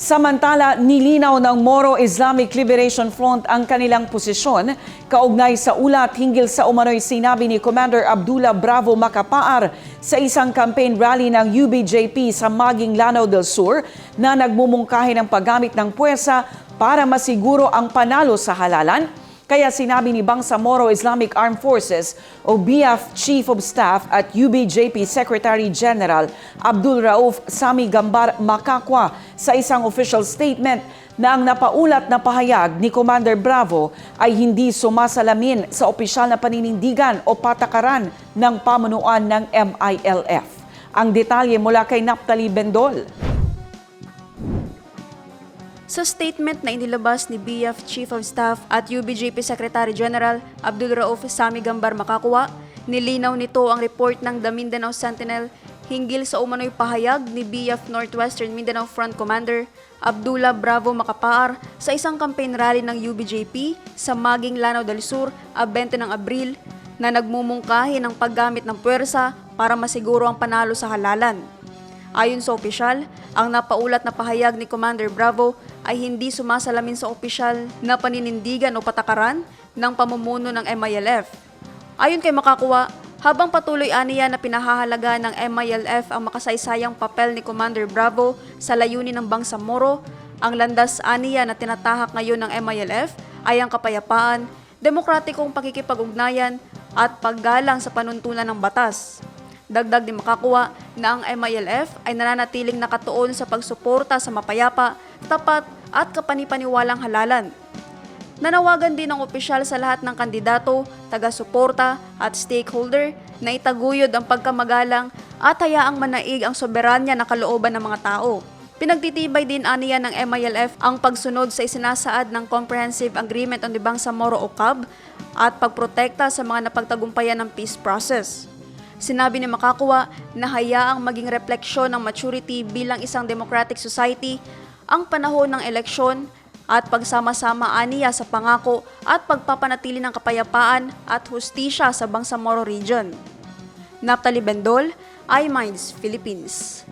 Samantala, nilinaw ng Moro Islamic Liberation Front ang kanilang posisyon kaugnay sa ulat hinggil sa umano'y sinabi ni Commander Abdullah Bravo Macapaar sa isang campaign rally ng UBJP sa Maging Lanao del Sur na nagmumungkahi ng paggamit ng puwersa para masiguro ang panalo sa halalan kaya sinabi ni Bangsamoro Islamic Armed Forces o BF Chief of Staff at UBJP Secretary General Abdul Rauf Sami Gambar Makakwa sa isang official statement na ang napaulat na pahayag ni Commander Bravo ay hindi sumasalamin sa opisyal na paninindigan o patakaran ng pamunuan ng MILF. Ang detalye mula kay Naptali Bendol. Sa statement na inilabas ni BF Chief of Staff at UBJP Secretary General Abdul Rauf Sami Gambar Makakuwa, nilinaw nito ang report ng The Mindanao Sentinel hinggil sa umano'y pahayag ni BF Northwestern Mindanao Front Commander Abdullah Bravo Macapaar sa isang campaign rally ng UBJP sa Maging Lanao del Sur a 20 ng Abril na nagmumungkahi ng paggamit ng puwersa para masiguro ang panalo sa halalan. Ayon sa opisyal, ang napaulat na pahayag ni Commander Bravo ay hindi sumasalamin sa opisyal na paninindigan o patakaran ng pamumuno ng MILF. Ayon kay Makakuwa, habang patuloy aniya na pinahahalaga ng MILF ang makasaysayang papel ni Commander Bravo sa layunin ng Bangsamoro, ang landas aniya na tinatahak ngayon ng MILF ay ang kapayapaan, demokratikong pakikipag-ugnayan at paggalang sa panuntunan ng batas. Dagdag ni Makakuha na ang MILF ay nananatiling nakatuon sa pagsuporta sa mapayapa, tapat at kapanipaniwalang halalan. Nanawagan din ng opisyal sa lahat ng kandidato, taga-suporta at stakeholder na itaguyod ang pagkamagalang at hayaang manaig ang soberanya na kalooban ng mga tao. Pinagtitibay din aniya ng MILF ang pagsunod sa isinasaad ng Comprehensive Agreement on the Bangsamoro o CAB at pagprotekta sa mga napagtagumpayan ng peace process. Sinabi ni Makakuwa na hayaang maging refleksyon ng maturity bilang isang democratic society ang panahon ng eleksyon at pagsama-sama aniya sa pangako at pagpapanatili ng kapayapaan at hustisya sa Bangsamoro Region. Naptali Bendol, iMinds Philippines.